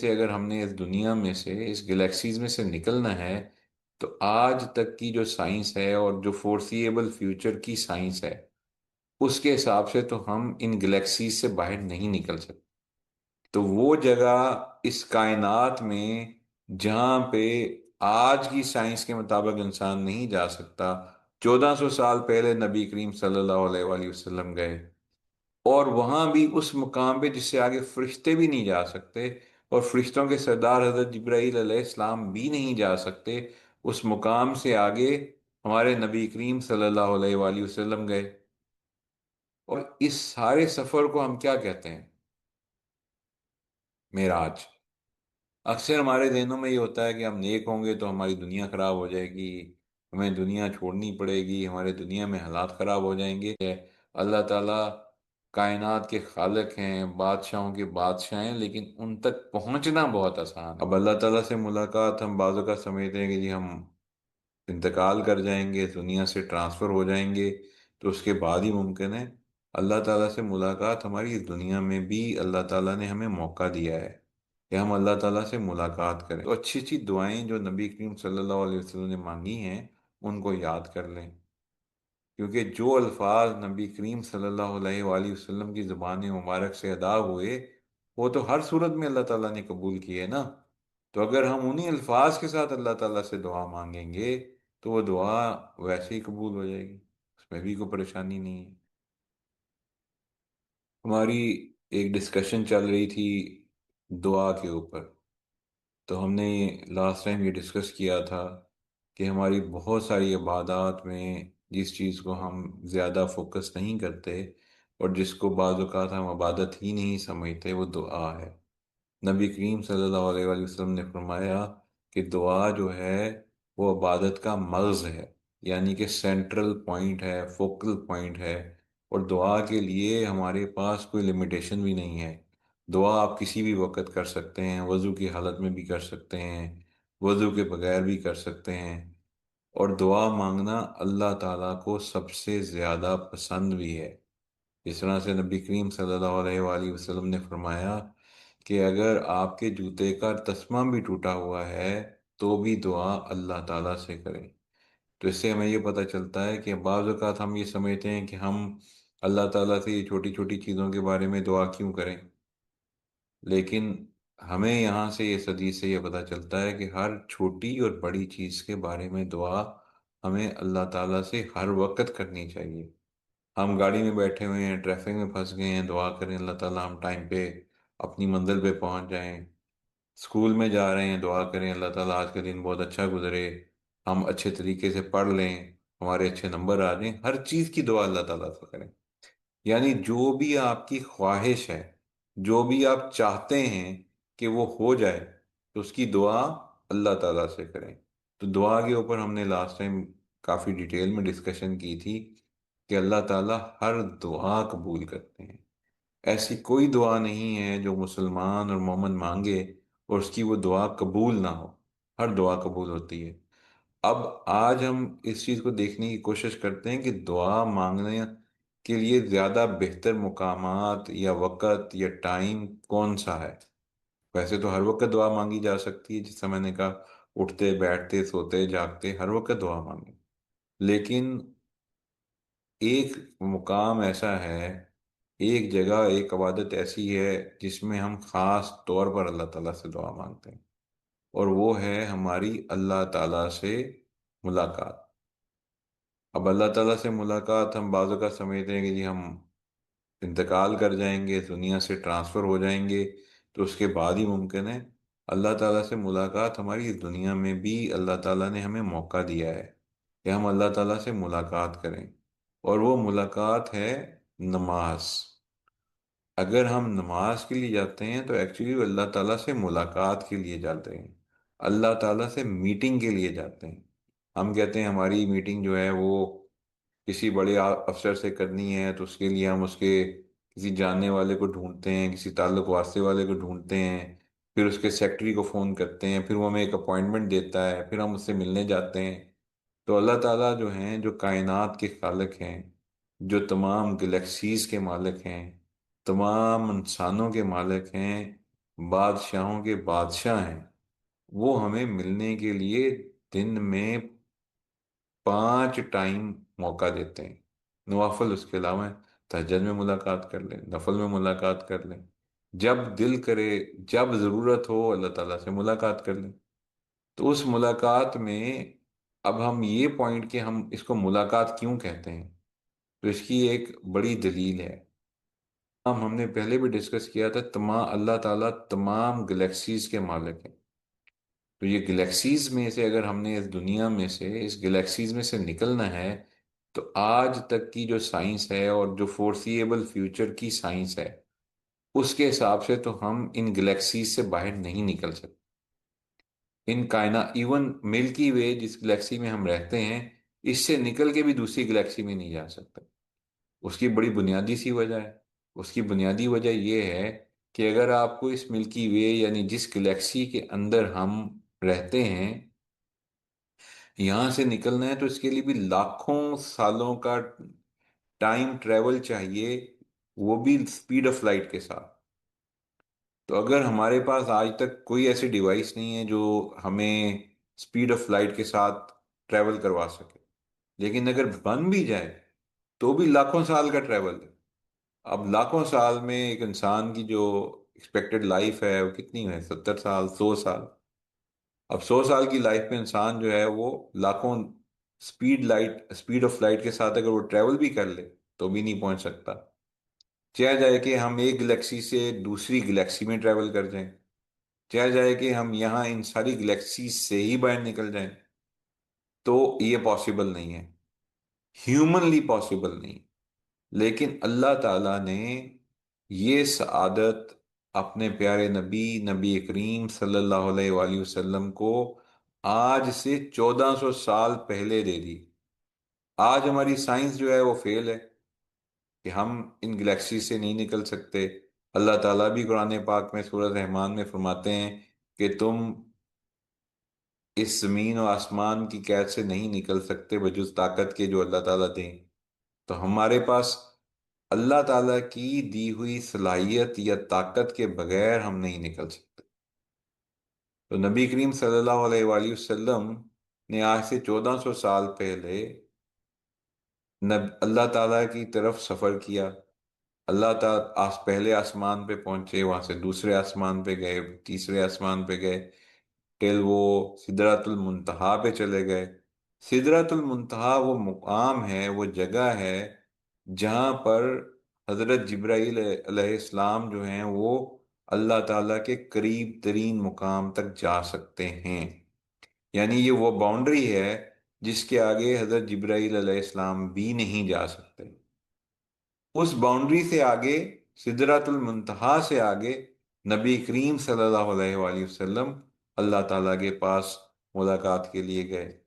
سے اگر ہم نے اس دنیا میں سے، اس گلیکسیز میں سے نکلنا ہے، تو آج تک کی جو سائنس ہے اور جو فورسیبل فیوچر کی سائنس ہے، اس کے حساب سے تو ہم ان گلیکسیز سے باہر نہیں نکل سکتے۔ تو وہ جگہ اس کائنات میں جہاں پہ آج کی سائنس کے مطابق انسان نہیں جا سکتا، چودہ سو سال پہلے نبی کریم صلی اللہ علیہ وآلہ وسلم گئے اور وہاں بھی اس مقام پہ جس سے آگے فرشتے بھی نہیں جا سکتے اور فرشتوں کے سردار حضرت جبرائیل علیہ السلام بھی نہیں جا سکتے، اس مقام سے آگے ہمارے نبی کریم صلی اللہ علیہ وآلہ وسلم گئے۔ اور اس سارے سفر کو ہم کیا کہتے ہیں؟ معراج۔ اکثر ہمارے ذہنوں میں یہ ہوتا ہے کہ ہم نیک ہوں گے تو ہماری دنیا خراب ہو جائے گی، ہمیں دنیا چھوڑنی پڑے گی، ہمارے دنیا میں حالات خراب ہو جائیں گے۔ اللہ تعالیٰ کائنات کے خالق ہیں، بادشاہوں کے بادشاہ ہیں، لیکن ان تک پہنچنا بہت آسان اب اللہ تعالیٰ سے ملاقات ہم بعضوں کا سمجھتے ہیں کہ جی ہم انتقال کر جائیں گے، دنیا سے ٹرانسفر ہو جائیں گے، تو اس کے بعد ہی ممکن ہے۔ اللہ تعالیٰ سے ملاقات ہماری اس دنیا میں بھی اللہ تعالیٰ نے ہمیں موقع دیا ہے کہ ہم اللہ تعالیٰ سے ملاقات کریں۔ تو اچھی اچھی دعائیں جو نبی کریم صلی اللہ علیہ وسلم نے مانگی ہیں، ان کو یاد کر لیں۔ کیونکہ جو الفاظ نبی کریم صلی اللہ علیہ وآلہ وسلم کی زبان مبارک سے ادا ہوئے، وہ تو ہر صورت میں اللہ تعالیٰ نے قبول کیے نا۔ تو اگر ہم انہی الفاظ کے ساتھ اللہ تعالیٰ سے دعا مانگیں گے، تو وہ دعا ویسے ہی قبول ہو جائے گی، اس میں بھی کوئی پریشانی نہیں ہے۔ ہماری ایک ڈسکشن چل رہی تھی دعا کے اوپر۔ تو ہم نے لاسٹ ٹائم یہ ڈسکس کیا تھا کہ ہماری بہت ساری عبادات میں جس چیز کو ہم زیادہ فوکس نہیں کرتے اور جس کو بعض اوقات ہم عبادت ہی نہیں سمجھتے، وہ دعا ہے۔ نبی کریم صلی اللہ علیہ وسلم نے فرمایا کہ دعا جو ہے، وہ عبادت کا مغز ہے یعنی کہ سینٹرل پوائنٹ ہے فوکل پوائنٹ ہے۔ اور دعا کے لیے ہمارے پاس کوئی لمیٹیشن بھی نہیں ہے۔ دعا آپ کسی بھی وقت کر سکتے ہیں، وضو کی حالت میں بھی کر سکتے ہیں، وضو کے بغیر بھی کر سکتے ہیں۔ اور دعا مانگنا اللہ تعالیٰ کو سب سے زیادہ پسند بھی ہے۔ اس طرح سے نبی کریم صلی اللہ علیہ وآلہ وسلم نے فرمایا کہ اگر آپ کے جوتے کا تسمہ بھی ٹوٹا ہوا ہے تو بھی دعا اللہ تعالیٰ سے کریں۔ تو اس سے ہمیں یہ پتہ چلتا ہے کہ بعض اوقات ہم یہ سمجھتے ہیں کہ ہم اللہ تعالیٰ سے یہ چھوٹی چھوٹی چیزوں کے بارے میں دعا کیوں کریں۔ لیکن ہمیں یہاں سے یہ صدی سے یہ پتہ چلتا ہے کہ ہر چھوٹی اور بڑی چیز کے بارے میں دعا ہمیں اللہ تعالیٰ سے ہر وقت کرنی چاہیے۔ ہم گاڑی میں بیٹھے ہوئے ہیں، ٹریفک میں پھنس گئے ہیں، دعا کریں اللہ تعالیٰ ہم ٹائم پہ اپنی منزل پہ پہنچ جائیں۔ اسکول میں جا رہے ہیں، دعا کریں اللہ تعالیٰ آج کا دن بہت اچھا گزرے۔ ہم اچھے طریقے سے پڑھ لیں، ہمارے اچھے نمبر آ جائیں، ہر چیز کی دعا اللہ تعالیٰ سے کریں۔ یعنی جو بھی آپ کی خواہش ہے، جو بھی آپ چاہتے ہیں کہ وہ ہو جائے، تو اس کی دعا اللہ تعالیٰ سے کریں۔ تو دعا کے اوپر ہم نے لاسٹ ٹائم کافی ڈیٹیل میں ڈسکشن کی تھی کہ اللہ تعالیٰ ہر دعا قبول کرتے ہیں۔ ایسی کوئی دعا نہیں ہے جو مسلمان اور مومن مانگے اور اس کی وہ دعا قبول نہ ہو۔ ہر دعا قبول ہوتی ہے۔ اب آج ہم اس چیز کو دیکھنے کی کوشش کرتے ہیں کہ دعا مانگنے کے لیے زیادہ بہتر مقامات یا وقت یا ٹائم کون سا ہے۔ ویسے تو ہر وقت دعا مانگی جا سکتی ہے۔ جس سے میں نے کہا، اٹھتے، بیٹھتے، سوتے، جاگتے، ہر وقت دعا مانگیں لیکن ایک مقام ایسا ہے، ایک جگہ، ایک عبادت ایسی ہے جس میں ہم خاص طور پر اللہ تعالیٰ سے دعا مانگتے ہیں۔ اور وہ ہے ہماری اللہ تعالیٰ سے ملاقات۔ اب اللہ تعالیٰ سے ملاقات ہم بعضوں کا سمجھتے ہیں کہ جی ہم انتقال کر جائیں گے، دنیا سے ٹرانسفر ہو جائیں گے۔ تو اس کے بعد ہی ممکن ہے۔ اللہ تعالیٰ سے ملاقات ہماری اس دنیا میں بھی اللہ تعالیٰ نے ہمیں موقع دیا ہے کہ ہم اللہ تعالیٰ سے ملاقات کریں۔ اور وہ ملاقات ہے نماز۔ اگر ہم نماز کے لیے جاتے ہیں تو ایکچولی اللہ تعالیٰ سے ملاقات کے لیے جاتے ہیں۔ اللہ تعالیٰ سے میٹنگ کے لیے جاتے ہیں۔ ہم کہتے ہیں ہماری میٹنگ جو ہے وہ کسی بڑے افسر سے کرنی ہے تو اس کے لیے ہم اس کے کسی جاننے والے کو ڈھونڈتے ہیں، کسی تعلق واسطے والے کو ڈھونڈتے ہیں، پھر اس کے سیکٹری کو فون کرتے ہیں، پھر وہ ہمیں ایک اپوائنٹمنٹ دیتا ہے، پھر ہم اس سے ملنے جاتے ہیں۔ تو اللہ تعالیٰ جو ہیں، جو کائنات کے خالق ہیں، جو تمام گلیکسیز کے مالک ہیں، تمام انسانوں کے مالک ہیں، بادشاہوں کے بادشاہ ہیں، وہ ہمیں ملنے کے لیے دن میں پانچ ٹائم موقع دیتے ہیں۔ نوافل اس کے علاوہ تہجد میں ملاقات کر لیں، نفل میں ملاقات کر لیں۔ جب دل کرے، جب ضرورت ہو، اللہ تعالیٰ سے ملاقات کر لیں۔ تو اس ملاقات میں اب ہم یہ پوائنٹ کہ ہم اس کو ملاقات کیوں کہتے ہیں؟ تو اس کی ایک بڑی دلیل ہے۔ ہم نے پہلے بھی ڈسکس کیا تھا تمام اللہ تعالیٰ تمام گلیکسیز کے مالک ہیں۔ تو یہ گلیکسیز میں سے اگر ہم نے اس دنیا میں سے، اس گلیکسیز میں سے نکلنا ہے تو آج تک کی جو سائنس ہے اور جو فورسیبل فیوچر کی سائنس ہے، اس کے حساب سے تو ہم ان گلیکسیز سے باہر نہیں نکل سکتے۔ ان کائنا ایون ملکی وے جس گلیکسی میں ہم رہتے ہیں، اس سے نکل کے بھی دوسری گلیکسی میں نہیں جا سکتے۔ اس کی بڑی بنیادی سی وجہ ہے۔ اس کی بنیادی وجہ یہ ہے کہ اگر آپ کو اس ملکی وے یعنی جس گلیکسی کے اندر ہم رہتے ہیں یہاں سے نکلنا ہے تو اس کے لیے بھی لاکھوں سالوں کا ٹائم ٹریول چاہیے، وہ بھی اسپیڈ آف لائٹ کے ساتھ۔ تو اگر ہمارے پاس آج تک کوئی ایسی ڈیوائس نہیں ہے جو ہمیں اسپیڈ آف لائٹ کے ساتھ ٹریول کروا سکے۔ لیکن اگر بن بھی جائے تو بھی لاکھوں سال کا ٹریول ہے اب لاکھوں سال میں ایک انسان کی جو ایکسپیکٹڈ لائف ہے، وہ کتنی ہے؟ ستر سال، سو سال۔ اب سو سال کی لائف میں انسان جو ہے وہ لاکھوں speed light speed of light کے ساتھ اگر وہ ٹریول بھی کر لے تو بھی نہیں پہنچ سکتا۔ چاہ جائے کہ ہم ایک گلیکسی سے دوسری گلیکسی میں ٹریول کر جائیں۔ چاہ جائے کہ ہم یہاں ان ساری گلیکسی سے ہی باہر نکل جائیں۔ تو یہ پاسبل نہیں ہے۔ ہیومنلی پاسبل نہیں۔ لیکن اللہ تعالیٰ نے یہ سعادت اپنے پیارے نبی نبی کریم صلی اللہ علیہ وآلہ وسلم کو آج سے چودہ سو سال پہلے دے دی۔ آج ہماری سائنس جو ہے وہ فیل ہے کہ ہم ان گلیکسی سے نہیں نکل سکتے۔ اللہ تعالیٰ بھی قرآن پاک میں سورت رحمان میں فرماتے ہیں کہ تم اس زمین و آسمان کی قید سے نہیں نکل سکتے بجز طاقت کے جو اللہ تعالیٰ دیں۔ تو ہمارے پاس اللہ تعالیٰ کی دی ہوئی صلاحیت یا طاقت کے بغیر ہم نہیں نکل سکتے۔ تو نبی کریم صلی اللہ علیہ وآلہ وسلم نے آج سے چودہ سو سال پہلے اللہ تعالیٰ کی طرف سفر کیا۔ اللہ تعالیٰ پہلے آسمان پہ پہنچے، وہاں سے دوسرے آسمان پہ گئے، تیسرے آسمان پہ گئے ٹل وہ سدرات المنتہا پہ چلے گئے۔ سدرات المنتہا وہ مقام ہے، وہ جگہ ہے جہاں پر حضرت جبرائیل علیہ السلام جو ہیں وہ اللہ تعالیٰ کے قریب ترین مقام تک جا سکتے ہیں۔ یعنی یہ وہ باؤنڈری ہے جس کے آگے حضرت جبرائیل علیہ السلام بھی نہیں جا سکتے۔ اس باؤنڈری سے آگے سدرات المنتہا سے آگے نبی کریم صلی اللہ علیہ وآلہ وسلم اللہ تعالیٰ کے پاس ملاقات کے لیے گئے۔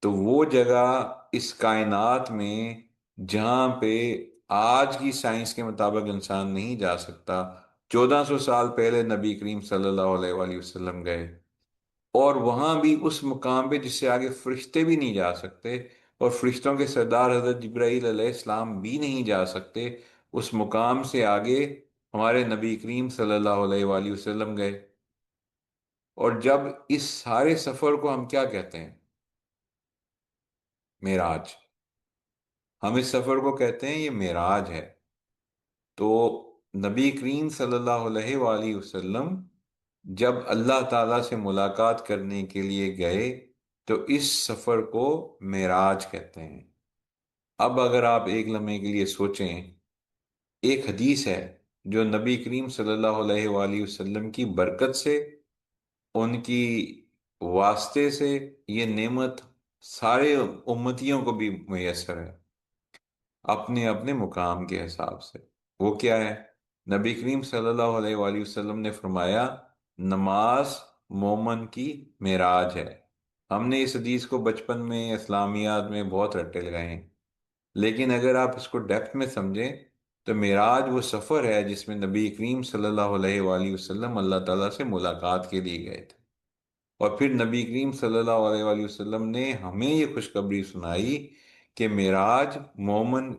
تو وہ جگہ اس کائنات میں جہاں پہ آج کی سائنس کے مطابق انسان نہیں جا سکتا، چودہ سو سال پہلے نبی کریم صلی اللہ علیہ وآلہ وسلم گئے اور وہاں بھی اس مقام پہ جس سے آگے فرشتے بھی نہیں جا سکتے اور فرشتوں کے سردار حضرت جبرائیل علیہ السلام بھی نہیں جا سکتے، اس مقام سے آگے ہمارے نبی کریم صلی اللہ علیہ وآلہ وسلم گئے۔ اور جب اس سارے سفر کو ہم کیا کہتے ہیں؟ میراج۔ ہم اس سفر کو کہتے ہیں یہ معراج ہے۔ تو نبی کریم صلی اللہ علیہ وآلہ وسلم جب اللہ تعالیٰ سے ملاقات کرنے کے لیے گئے تو اس سفر کو معراج کہتے ہیں۔ اب اگر آپ ایک لمحے کے لیے سوچیں، ایک حدیث ہے جو نبی کریم صلی اللہ علیہ وآلہ وسلم کی برکت سے، ان کی واسطے سے یہ نعمت سارے امتیوں کو بھی میسر ہے۔ اپنے اپنے مقام کے حساب سے۔ وہ کیا ہے؟ نبی کریم صلی اللہ علیہ وآلہ وسلم نے فرمایا، نماز مومن کی معراج ہے۔ ہم نے اس حدیث کو بچپن میں، اسلامیات میں بہت رٹے لگائے ہیں۔ لیکن اگر آپ اس کو ڈیپتھ میں سمجھیں، تو معراج وہ سفر ہے جس میں نبی کریم صلی اللہ علیہ وآلہ وسلم اللہ تعالیٰ سے ملاقات کے لیے گئے تھے۔ اور پھر نبی کریم صلی اللہ علیہ وآلہ وسلم نے ہمیں یہ خوشخبری سنائی کہ معراج مومن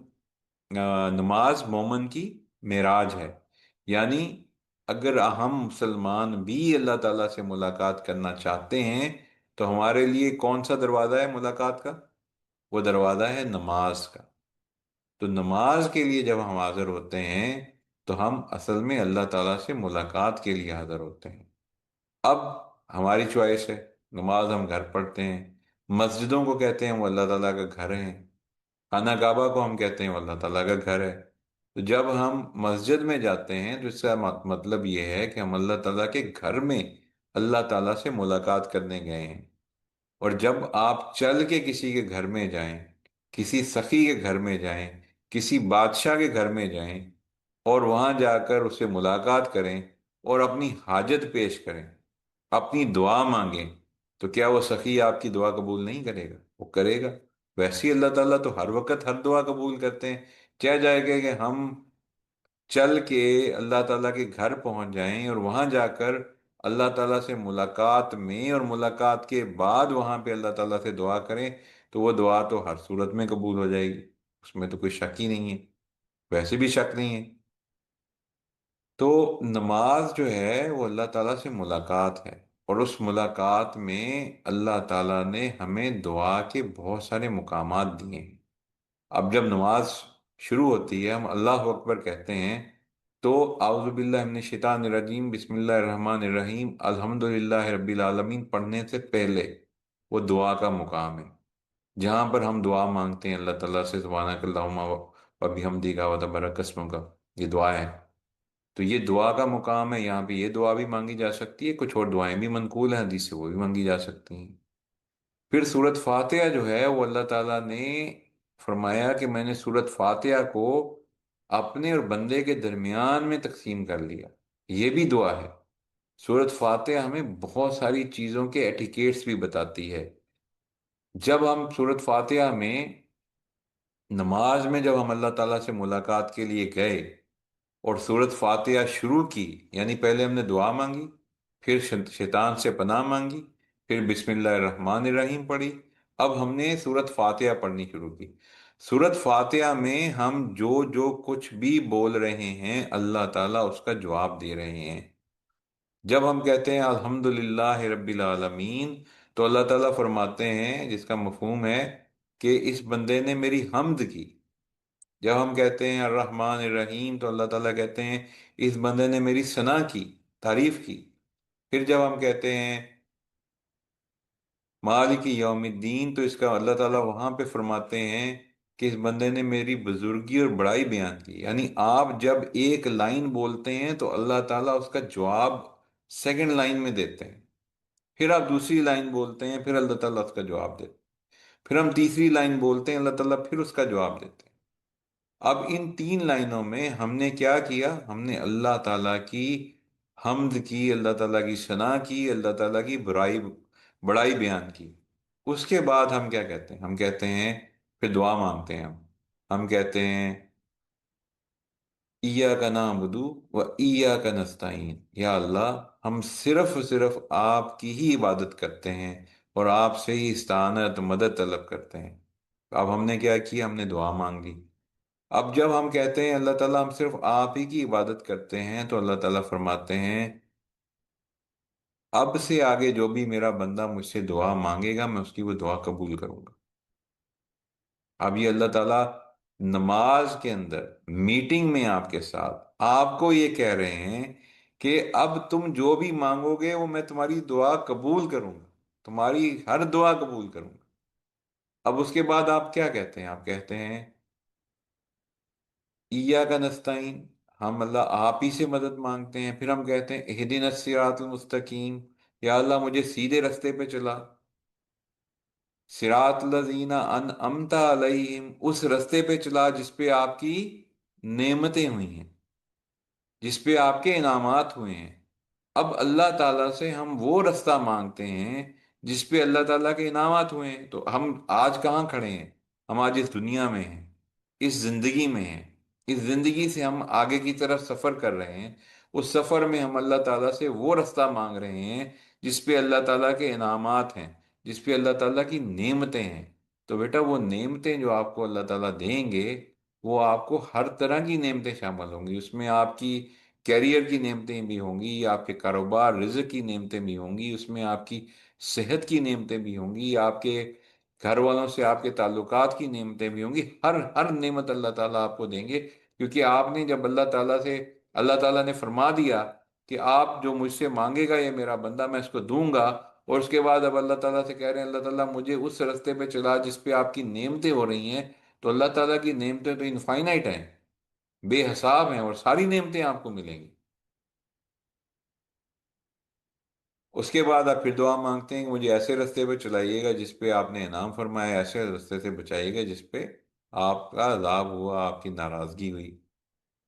نماز مومن کی معراج ہے۔ یعنی اگر ہم مسلمان بھی اللہ تعالیٰ سے ملاقات کرنا چاہتے ہیں، تو ہمارے لیے کون سا دروازہ ہے ملاقات کا؟ وہ دروازہ ہے نماز کا۔ تو نماز کے لیے جب ہم حاضر ہوتے ہیں، تو ہم اصل میں اللہ تعالیٰ سے ملاقات کے لیے حاضر ہوتے ہیں۔ اب ہماری چوائس ہے، نماز ہم گھر پڑھتے ہیں۔ مسجدوں کو کہتے ہیں وہ اللہ تعالیٰ کا گھر ہے خانہ کعبہ کو ہم کہتے ہیں وہ اللہ تعالیٰ کا گھر ہے۔ تو جب ہم مسجد میں جاتے ہیں تو اس کا مطلب یہ ہے کہ ہم اللہ تعالیٰ کے گھر میں اللہ تعالیٰ سے ملاقات کرنے گئے ہیں۔ اور جب آپ چل کے کسی کے گھر میں جائیں، کسی سخی کے گھر میں جائیں، کسی بادشاہ کے گھر میں جائیں اور وہاں جا کر اسے ملاقات کریں اور اپنی حاجت پیش کریں، اپنی دعا مانگیں تو کیا وہ سخی آپ کی دعا قبول نہیں کرے گا؟ وہ کرے گا۔ ویسے ہی اللہ تعالیٰ تو ہر وقت ہر دعا قبول کرتے ہیں۔ کیا جائے گا کہ ہم چل کے اللہ تعالیٰ کے گھر پہنچ جائیں اور وہاں جا کر اللہ تعالیٰ سے ملاقات میں اور ملاقات کے بعد وہاں پہ اللہ تعالیٰ سے دعا کریں تو وہ دعا تو ہر صورت میں قبول ہو جائے گی۔ اس میں تو کوئی شک ہی نہیں ہے۔ ویسے بھی شک نہیں ہے۔ تو نماز جو ہے وہ اللہ تعالیٰ سے ملاقات ہے۔ اور اس ملاقات میں اللہ تعالیٰ نے ہمیں دعا کے بہت سارے مقامات دیے ہیں۔ اب جب نماز شروع ہوتی ہے، ہم اللہ اکبر کہتے ہیں، تو اعوذ باللہ من الشیطان الرجیم، بسم اللہ الرحمن الرحیم الحمد رب العالمین پڑھنے سے پہلے وہ دعا کا مقام ہے۔ جہاں پر ہم دعا مانگتے ہیں، اللہ تعالیٰ سے سبحانک اللہم و بحمدی کا و تبارک قسم کا یہ دعا ہے تو یہ دعا کا مقام ہے، یہاں پہ یہ دعا بھی مانگی جا سکتی ہے، کچھ اور دعائیں بھی منقول ہیں حدیث سے، وہ بھی مانگی جا سکتی ہیں۔ پھر صورت فاتحہ جو ہے، وہ اللہ تعالیٰ نے فرمایا کہ میں نے صورت فاتحہ کو اپنے اور بندے کے درمیان میں تقسیم کر لیا۔ یہ بھی دعا ہے۔ صورت فاتحہ ہمیں بہت ساری چیزوں کے ایٹیکیٹس بھی بتاتی ہے۔ جب ہم صورت فاتحہ میں نماز میں جب ہم اللہ تعالیٰ سے ملاقات کے لیے گئے اور صورت فاتحہ شروع کی یعنی پہلے ہم نے دعا مانگی، پھر شیطان سے پناہ مانگی، پھر بسم اللہ الرحمن الرحیم پڑھی۔ اب ہم نے صورت فاتحہ پڑھنی شروع کی۔ صورت فاتحہ میں ہم جو جو کچھ بھی بول رہے ہیں، اللہ تعالیٰ اس کا جواب دے رہے ہیں۔ جب ہم کہتے ہیں الحمد رب العالمین، تو اللہ تعالیٰ فرماتے ہیں، جس کا مفہوم ہے کہ اس بندے نے میری حمد کی۔ جب ہم کہتے ہیں الرحمن الرحیم تو اللہ تعالیٰ کہتے ہیں، اس بندے نے میری ثنا کی، تعریف کی۔ پھر جب ہم کہتے ہیں مالک یوم الدین، تو اس کا اللہ تعالیٰ وہاں پہ فرماتے ہیں کہ اس بندے نے میری بزرگی اور بڑائی بیان کی۔ یعنی آپ جب ایک لائن بولتے ہیں تو اللہ تعالیٰ اس کا جواب سیکنڈ لائن میں دیتے ہیں۔ پھر آپ دوسری لائن بولتے ہیں، پھر اللہ تعالیٰ اس کا جواب دیتے ہیں۔ پھر ہم تیسری لائن بولتے ہیں، اللہ تعالیٰ پھر اس کا جواب دیتے ہیں۔ اب ان تین لائنوں میں ہم نے کیا کیا؟ ہم نے اللہ تعالیٰ کی حمد کی، اللہ تعالیٰ کی شنا کی، اللہ تعالیٰ کی برائی، بڑائی بیان کی۔ اس کے بعد ہم کیا کہتے ہیں؟ ہم کہتے ہیں، پھر دعا مانگتے ہیں ہم۔ ہم کہتے ہیں ایا کا نام بدو و ایا کا نستعین یا اللہ، ہم صرف صرف آپ کی ہی عبادت کرتے ہیں اور آپ سے ہی استعانت، مدد طلب کرتے ہیں۔ اب ہم نے کیا کیا ہم نے دعا مانگ لی۔ اب جب ہم کہتے ہیں اللہ تعالیٰ ہم صرف آپ ہی کی عبادت کرتے ہیں تو اللہ تعالیٰ فرماتے ہیں، اب سے آگے جو بھی میرا بندہ مجھ سے دعا مانگے گا، میں اس کی وہ دعا قبول کروں گا۔ اب یہ اللہ تعالیٰ نماز کے اندر میٹنگ میں آپ کے ساتھ آپ کو یہ کہہ رہے ہیں کہ اب تم جو بھی مانگو گے وہ میں تمہاری دعا قبول کروں گا۔ تمہاری ہر دعا قبول کروں گا۔ اب اس کے بعد آپ کیا کہتے ہیں؟ آپ کہتے ہیں ایا کا نستعین، ہم اللہ آپ ہی سے مدد مانگتے ہیں۔ پھر ہم کہتے ہیں اہدین الصراط المستقیم، یا اللہ مجھے سیدھے رستے پہ چلا۔ سراط الذین ان امتا علیہم، اس رستے پہ چلا جس پہ آپ کی نعمتیں ہوئی ہیں، جس پہ آپ کے انعامات ہوئے ہیں۔ اب اللہ تعالیٰ سے ہم وہ رستہ مانگتے ہیں جس پہ اللہ تعالیٰ کے انعامات ہوئے ہیں۔ تو ہم آج کہاں کھڑے ہیں؟ ہم آج اس دنیا میں ہیں، اس زندگی میں ہیں۔ اس زندگی سے ہم آگے کی طرف سفر کر رہے ہیں، اس سفر میں ہم اللہ تعالیٰ سے وہ رستہ مانگ رہے ہیں جس پہ اللہ تعالیٰ کے انعامات ہیں، جس پہ اللہ تعالیٰ کی نعمتیں ہیں۔ تو بیٹا، وہ نعمتیں جو آپ کو اللہ تعالیٰ دیں گے، وہ آپ کو ہر طرح کی نعمتیں شامل ہوں گی۔ اس میں آپ کی کیریئر کی نعمتیں بھی ہوں گی، آپ کے کاروبار، رزق کی نعمتیں بھی ہوں گی، اس میں آپ کی صحت کی نعمتیں بھی ہوں گی، آپ کے گھر والوں سے آپ کے تعلقات کی نعمتیں بھی ہوں گی۔ ہر ہر نعمت اللہ تعالیٰ آپ کو دیں گے۔ کیونکہ آپ نے، جب اللہ تعالیٰ سے، اللہ تعالیٰ نے فرما دیا کہ آپ جو مجھ سے مانگے گا، یہ میرا بندہ، میں اس کو دوں گا۔ اور اس کے بعد اب اللہ تعالیٰ سے کہہ رہے ہیں، اللہ تعالیٰ مجھے اس رستے پہ چلا جس پہ آپ کی نعمتیں ہو رہی ہیں۔ تو اللہ تعالیٰ کی نعمتیں تو انفائنائٹ ہیں، بے حساب ہیں اور ساری نعمتیں آپ کو ملیں گی۔ اس کے بعد آپ پھر دعا مانگتے ہیں کہ مجھے ایسے رستے پہ چلائیے گا جس پہ آپ نے انعام فرمایا، ایسے رستے سے بچائیے گا جس پہ آپ کا عذاب ہوا، آپ کی ناراضگی ہوئی۔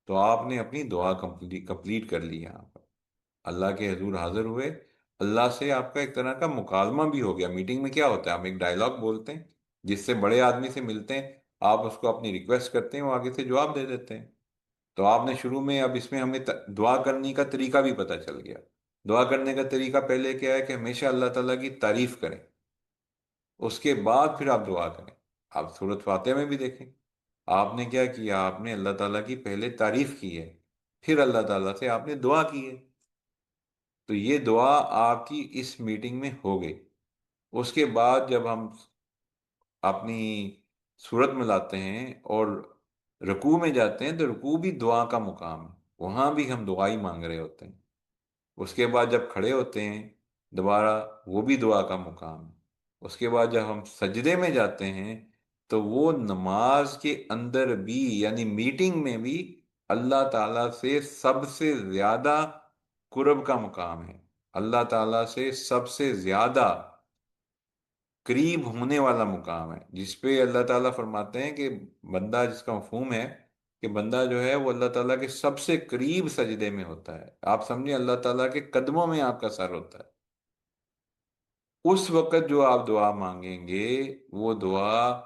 تو آپ نے اپنی دعا کمپلیٹ کر لی یہاں پر۔ اللہ کے حضور حاضر ہوئے۔ اللہ سے آپ کا ایک طرح کا مکالمہ بھی ہو گیا۔ میٹنگ میں کیا ہوتا ہے؟ ہم ایک ڈائلاگ بولتے ہیں جس سے بڑے آدمی سے ملتے ہیں، آپ اس کو اپنی ریکویسٹ کرتے ہیں، وہ آگے سے جواب دے دیتے ہیں۔ تو آپ نے شروع میں، اب اس میں ہمیں دعا کرنے کا طریقہ بھی پتہ چل گیا۔ دعا کرنے کا طریقہ پہلے کیا ہے کہ ہمیشہ اللہ تعالیٰ کی تعریف کریں۔ اس کے بعد پھر آپ دعا کریں۔ آپ صورت فاتح میں بھی دیکھیں۔ آپ نے کیا کیا؟ آپ نے اللہ تعالیٰ کی پہلے تعریف کی ہے، پھر اللہ تعالیٰ سے آپ نے دعا کی ہے۔ تو یہ دعا آپ کی اس میٹنگ میں ہو گئی۔ اس کے بعد جب ہم اپنی صورت میں لاتے ہیں اور رکوع میں جاتے ہیں تو رکوع بھی دعا کا مقام ہے۔ وہاں بھی ہم دعائی مانگ رہے ہوتے ہیں۔ اس کے بعد جب کھڑے ہوتے ہیں، دوبارہ وہ بھی دعا کا مقام۔ ہے اس کے بعد جب ہم سجدے میں جاتے ہیں، تو وہ نماز کے اندر بھی یعنی میٹنگ میں بھی اللہ تعالیٰ سے سب سے زیادہ قرب کا مقام ہے۔ اللہ تعالیٰ سے سب سے زیادہ قریب ہونے والا مقام ہے۔ جس پہ اللہ تعالیٰ فرماتے ہیں کہ بندہ جس کا مفہوم ہے کہ بندہ جو ہے وہ اللہ تعالیٰ کے سب سے قریب سجدے میں ہوتا ہے۔ آپ سمجھیں اللہ تعالیٰ کے قدموں میں آپ کا سر ہوتا ہے۔ اس وقت جو آپ دعا مانگیں گے، وہ دعا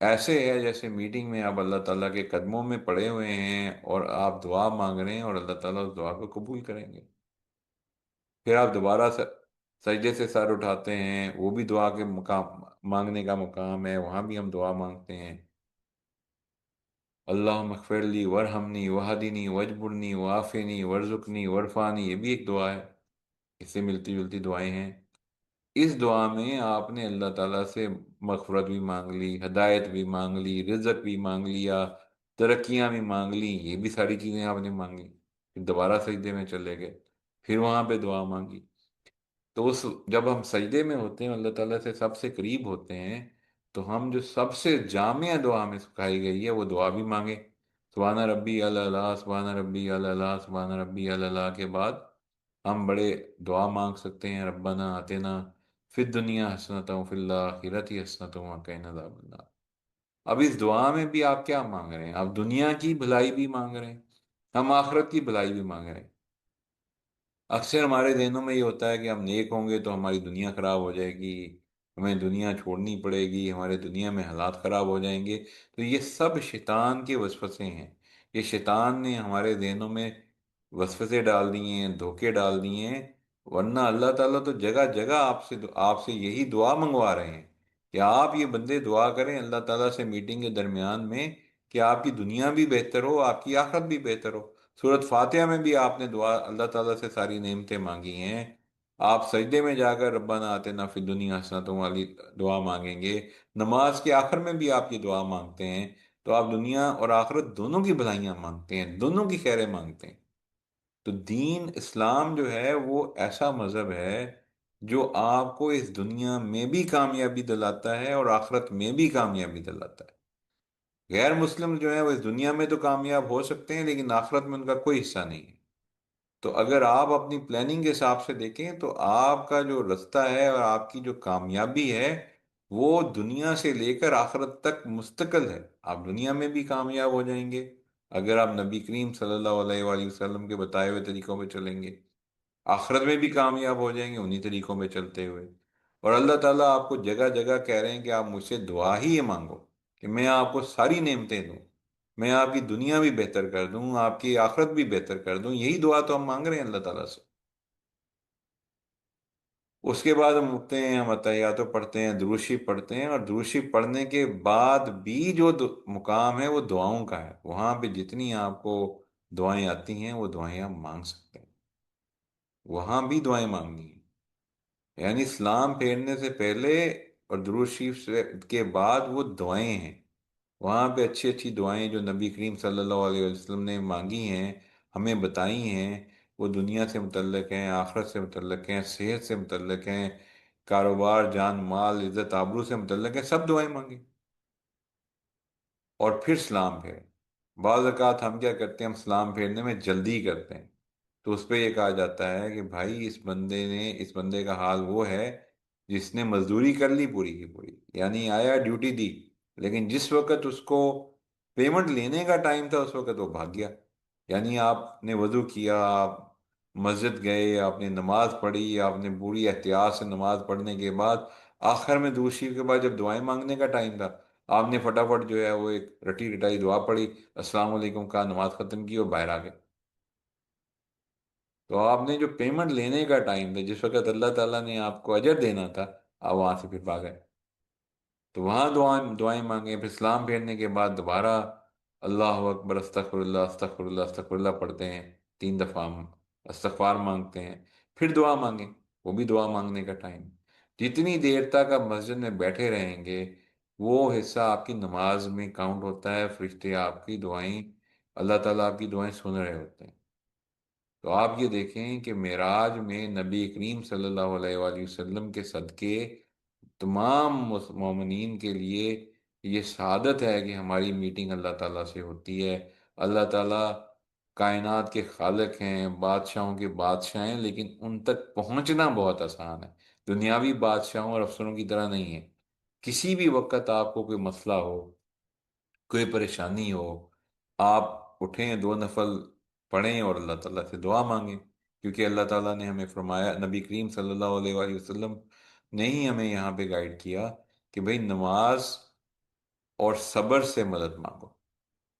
ایسے ہے جیسے میٹنگ میں آپ اللہ تعالیٰ کے قدموں میں پڑے ہوئے ہیں اور آپ دعا مانگ رہے ہیں اور اللہ تعالیٰ اس دعا کو قبول کریں گے۔ پھر آپ دوبارہ سجدے سے سر اٹھاتے ہیں، وہ بھی دعا کے مقام، مانگنے کا مقام ہے، وہاں بھی ہم دعا مانگتے ہیں۔ اللہ مغفرلی ورحمنی وحدینی وجبرنی وافنی ورزکنی ورفانی یہ بھی ایک دعا ہے۔ اس سے ملتی جلتی دعائیں ہیں۔ اس دعا میں آپ نے اللہ تعالیٰ سے مغفرت بھی مانگ لی، ہدایت بھی مانگ لی، رزق بھی مانگ لیا، ترقیاں بھی مانگ لی، یہ بھی ساری چیزیں آپ نے مانگی پھر دوبارہ سجدے میں چلے گئے، پھر وہاں پہ دعا مانگی۔ تو اس، جب ہم سجدے میں ہوتے ہیں، اللہ تعالیٰ سے سب سے قریب ہوتے ہیں تو ہم جو سب سے جامع دعا میں سکھائی گئی ہے، وہ دعا بھی مانگے سبحانہ ربی اللہ سبحانہ ربی اللہ سبحانہ ربی اللہ کے بعد ہم بڑے دعا مانگ سکتے ہیں، ربنا آتنا فی دنیا حسنت فی اللہ خیرتی حسنت بننا اب اس دعا میں بھی آپ کیا مانگ رہے ہیں؟ آپ دنیا کی بھلائی بھی مانگ رہے ہیں، ہم آخرت کی بھلائی بھی مانگ رہے ہیں۔ اکثر ہمارے ذہنوں میں یہ ہوتا ہے کہ ہم نیک ہوں گے تو ہماری دنیا خراب ہو جائے گی ہمیں دنیا چھوڑنی پڑے گی، ہمارے دنیا میں حالات خراب ہو جائیں گے۔ تو یہ سب شیطان کے وسوسے ہیں۔ یہ شیطان نے ہمارے ذہنوں میں وسوسے ڈال دیے ہیں، دھوکے ڈال دیے ہیں۔ ورنہ اللہ تعالیٰ تو جگہ جگہ آپ سے آپ سے یہی دعا منگوا رہے ہیں کہ آپ یہ بندے دعا کریں اللہ تعالیٰ سے میٹنگ کے درمیان میں کہ آپ کی دنیا بھی بہتر ہو، آپ کی آخرت بھی بہتر ہو۔ صورت فاتحہ میں بھی آپ نے دعا، اللہ تعالیٰ سے ساری نعمتیں مانگی ہیں۔ آپ سجدے میں جا کر ربنا آتے نہ فی دنیا حسنتوں والی دعا مانگیں گے۔ نماز کے آخر میں بھی آپ یہ دعا مانگتے ہیں۔ تو آپ دنیا اور آخرت دونوں کی بھلائیاں مانگتے ہیں، دونوں کی خیریں مانگتے ہیں۔ تو دین اسلام جو ہے، وہ ایسا مذہب ہے جو آپ کو اس دنیا میں بھی کامیابی دلاتا ہے اور آخرت میں بھی کامیابی دلاتا ہے۔ غیر مسلم جو ہیں، وہ اس دنیا میں تو کامیاب ہو سکتے ہیں، لیکن آخرت میں ان کا کوئی حصہ نہیں ہے۔ تو اگر آپ اپنی پلاننگ کے حساب سے دیکھیں تو آپ کا جو رستہ ہے اور آپ کی جو کامیابی ہے، وہ دنیا سے لے کر آخرت تک مستقل ہے۔ آپ دنیا میں بھی کامیاب ہو جائیں گے۔ اگر آپ نبی کریم صلی اللہ علیہ وآلہ وسلم کے بتائے ہوئے طریقوں پہ چلیں گے، آخرت میں بھی کامیاب ہو جائیں گے انہی طریقوں پہ چلتے ہوئے۔ اور اللہ تعالیٰ آپ کو جگہ جگہ کہہ رہے ہیں کہ آپ مجھ سے دعا ہی یہ مانگو کہ میں آپ کو ساری نعمتیں دوں۔ میں آپ کی دنیا بھی بہتر کر دوں، آپ کی آخرت بھی بہتر کر دوں، یہی دعا تو ہم مانگ رہے ہیں اللہ تعالیٰ سے۔ اس کے بعد ہم اٹھتے ہیں، ہم عطیاتوں پڑھتے ہیں، دروشی پڑھتے ہیں اور دروشی پڑھنے کے بعد بھی جو مقام ہے وہ دعاؤں کا ہے۔ وہاں پہ جتنی آپ کو دعائیں آتی ہیں، وہ دعائیں آپ مانگ سکتے ہیں۔ وہاں بھی دعائیں مانگنی ہیں۔ یعنی اسلام پھیرنے سے پہلے اور درود شریف سے کے بعد وہ دعائیں ہیں۔ وہاں پہ اچھی اچھی دعائیں جو نبی کریم صلی اللہ علیہ وسلم نے مانگی ہیں، ہمیں بتائی ہیں، وہ دنیا سے متعلق ہیں، آخرت سے متعلق ہیں، صحت سے متعلق ہیں، کاروبار، جان، مال، عزت، آبرو سے متعلق ہیں، سب دعائیں مانگیں اور پھر سلام پھیریں بعض اوقات ہم کیا کرتے ہیں، ہم سلام پھیرنے میں جلدی کرتے ہیں۔ تو اس پہ یہ کہا جاتا ہے کہ بھائی، اس بندے نے، اس بندے کا حال وہ ہے جس نے مزدوری کر لی پوری کی پوری۔ یعنی آیا ڈیوٹی دی۔ لیکن جس وقت اس کو پیمنٹ لینے کا ٹائم تھا، اس وقت وہ بھاگ گیا۔ یعنی آپ نے وضو کیا، آپ مسجد گئے، آپ نے نماز پڑھی، آپ نے پوری احتیاط سے نماز پڑھنے کے بعد آخر میں دوسری کے بعد جب دعائیں مانگنے کا ٹائم تھا، آپ نے فٹافٹ جو ہے وہ ایک رٹی رٹائی دعا پڑھی، السلام علیکم کا نماز ختم کی اور باہر آ گئے۔ تو آپ نے جو پیمنٹ لینے کا ٹائم تھا، جس وقت اللہ تعالیٰ نے آپ کو اجر دینا تھا، آپ وہاں سے پھر بھاگئے تو وہاں دعائیں دعائیں مانگیں، پھر اسلام پھیرنے کے بعد دوبارہ اللہ اکبر استغفر اللہ استغفر اللہ استغفر اللہ پڑھتے ہیں، تین دفعہ استغفار مانگتے ہیں، پھر دعا مانگیں، وہ بھی دعا مانگنے کا ٹائم۔ جتنی دیر تک آپ مسجد میں بیٹھے رہیں گے، وہ حصہ آپ کی نماز میں کاؤنٹ ہوتا ہے، فرشتے آپ کی دعائیں، اللہ تعالیٰ آپ کی دعائیں سن رہے ہوتے ہیں۔ تو آپ یہ دیکھیں کہ معراج میں نبی کریم صلی اللہ علیہ وآلہ وسلم کے صدقے تمام مومنین کے لیے یہ سعادت ہے کہ ہماری میٹنگ اللہ تعالیٰ سے ہوتی ہے۔ اللہ تعالیٰ کائنات کے خالق ہیں، بادشاہوں کے بادشاہ ہیں، لیکن ان تک پہنچنا بہت آسان ہے۔ دنیاوی بادشاہوں اور افسروں کی طرح نہیں ہے۔ کسی بھی وقت آپ کو کوئی مسئلہ ہو، کوئی پریشانی ہو، آپ اٹھیں، دو نفل پڑھیں اور اللہ تعالیٰ سے دعا مانگیں۔ کیونکہ اللہ تعالیٰ نے ہمیں فرمایا، نبی کریم صلی اللہ علیہ وآلہ وسلم نے ہی ہمیں یہاں پہ گائیڈ کیا کہ بھئی نماز اور صبر سے مدد مانگو۔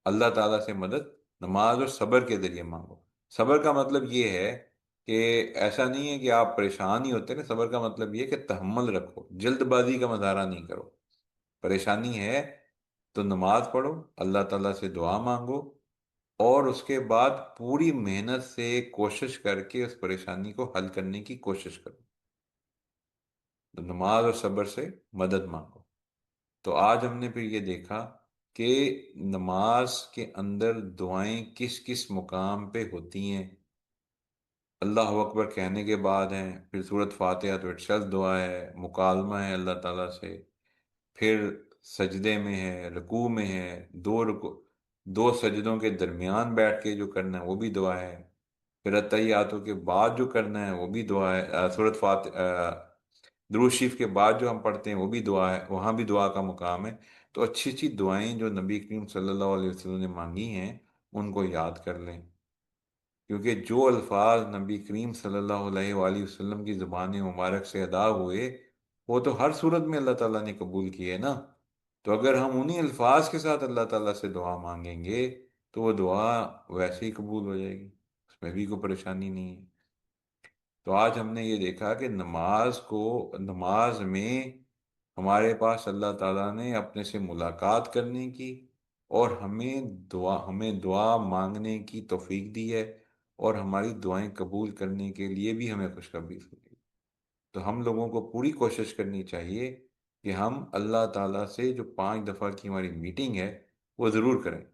اللہ تعالیٰ سے مدد نماز اور صبر کے ذریعے مانگو۔ صبر کا مطلب یہ ہے کہ ایسا نہیں ہے کہ آپ پریشان ہی ہوتے نا، صبر کا مطلب یہ کہ تحمل رکھو، جلد بازی کا مظاہرہ نہیں کرو۔ پریشانی ہے تو نماز پڑھو، اللہ تعالیٰ سے دعا مانگو اور اس کے بعد پوری محنت سے کوشش کر کے اس پریشانی کو حل کرنے کی کوشش کرو۔ نماز اور صبر سے مدد مانگو۔ تو آج ہم نے پھر یہ دیکھا کہ نماز کے اندر دعائیں کس کس مقام پہ ہوتی ہیں۔ اللہ اکبر کہنے کے بعد ہیں، پھر صورت فاتحہ تو اٹشل دعا ہے، مکالمہ ہے اللہ تعالیٰ سے۔ پھر سجدے میں ہے، رکوع میں ہے، دو رکو دو سجدوں کے درمیان بیٹھ کے جو کرنا ہے وہ بھی دعا ہے۔ پھر عطیاتوں کے بعد جو کرنا ہے وہ بھی دعا ہے صورت فاتح دروشیف کے بعد جو ہم پڑھتے ہیں وہ بھی دعا ہے، وہاں بھی دعا کا مقام ہے۔ تو اچھی اچھی دعائیں جو نبی کریم صلی اللہ علیہ وسلم نے مانگی ہیں، ان کو یاد کر لیں۔ کیونکہ جو الفاظ نبی کریم صلی اللہ علیہ وآلہ وسلم کی زبان مبارک سے ادا ہوئے، وہ تو ہر صورت میں اللہ تعالیٰ نے قبول کیے نا۔ تو اگر ہم انہی الفاظ کے ساتھ اللہ تعالیٰ سے دعا مانگیں گے، تو وہ دعا ویسے ہی قبول ہو جائے گی، اس میں بھی کوئی پریشانی نہیں ہے۔ تو آج ہم نے یہ دیکھا کہ نماز کو، نماز میں ہمارے پاس اللہ تعالیٰ نے اپنے سے ملاقات کرنے کی اور ہمیں دعا ہمیں دعا مانگنے کی توفیق دی ہے اور ہماری دعائیں قبول کرنے کے لیے بھی ہمیں خوشخبری دی تو ہم لوگوں کو پوری کوشش کرنی چاہیے کہ ہم اللہ تعالیٰ سے جو پانچ دفعہ کی ہماری میٹنگ ہے وہ ضرور کریں۔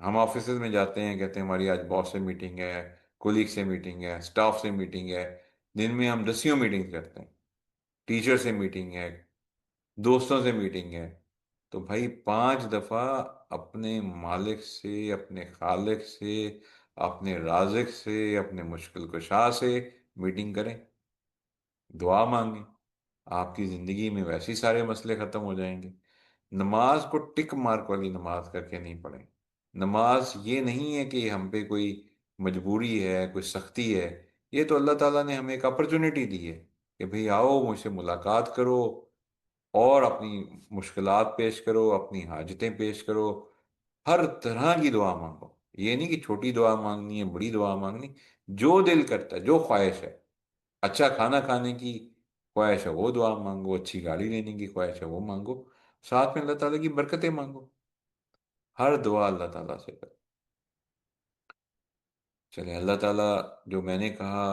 ہم آفیسز میں جاتے ہیں، کہتے ہیں ہماری آج باس سے میٹنگ ہے کولیگ سے میٹنگ ہے اسٹاف سے میٹنگ ہے، دن میں ہم دسیوں میٹنگ کرتے ہیں ٹیچر سے میٹنگ ہے، دوستوں سے میٹنگ ہے۔ تو بھائی پانچ دفعہ اپنے مالک سے، اپنے خالق سے، اپنے رازق سے، اپنے مشکل کشا سے میٹنگ کریں۔ دعا مانگیں۔ آپ کی زندگی میں ویسے ہی سارے مسئلے ختم ہو جائیں گے۔ نماز کو ٹک مارک والی نماز کر کے نہیں پڑھیں۔ نماز یہ نہیں ہے کہ ہم پہ کوئی مجبوری ہے کوئی سختی ہے۔ یہ تو اللہ تعالیٰ نے ہمیں ایک اپرچونیٹی دی ہے کہ بھئی آؤ، مجھ سے ملاقات کرو اور اپنی مشکلات پیش کرو، اپنی حاجتیں پیش کرو۔ ہر طرح کی دعا مانگو۔ یہ نہیں کہ چھوٹی دعا مانگنی ہے، بڑی دعا مانگنی جو دل کرتا ہے، جو خواہش ہے۔ اچھا کھانا کھانے کی خواہش ہے، وہ دعا مانگو۔ اچھی گاڑی لینے کی خواہش ہے، وہ مانگو۔ ساتھ میں اللہ تعالیٰ کی برکتیں مانگو۔ ہر دعا اللہ تعالیٰ سے کر چلے اللہ تعالیٰ جو میں نے کہا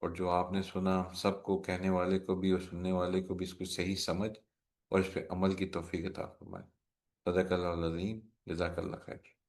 اور جو آپ نے سنا، سب کو کہنے والے کو بھی اور سننے والے کو بھی اس کو صحیح سمجھ اور اس پہ عمل کی توفیق عطا فرمائے۔ صدق اللہ العظیم۔ جزاک اللہ خیر۔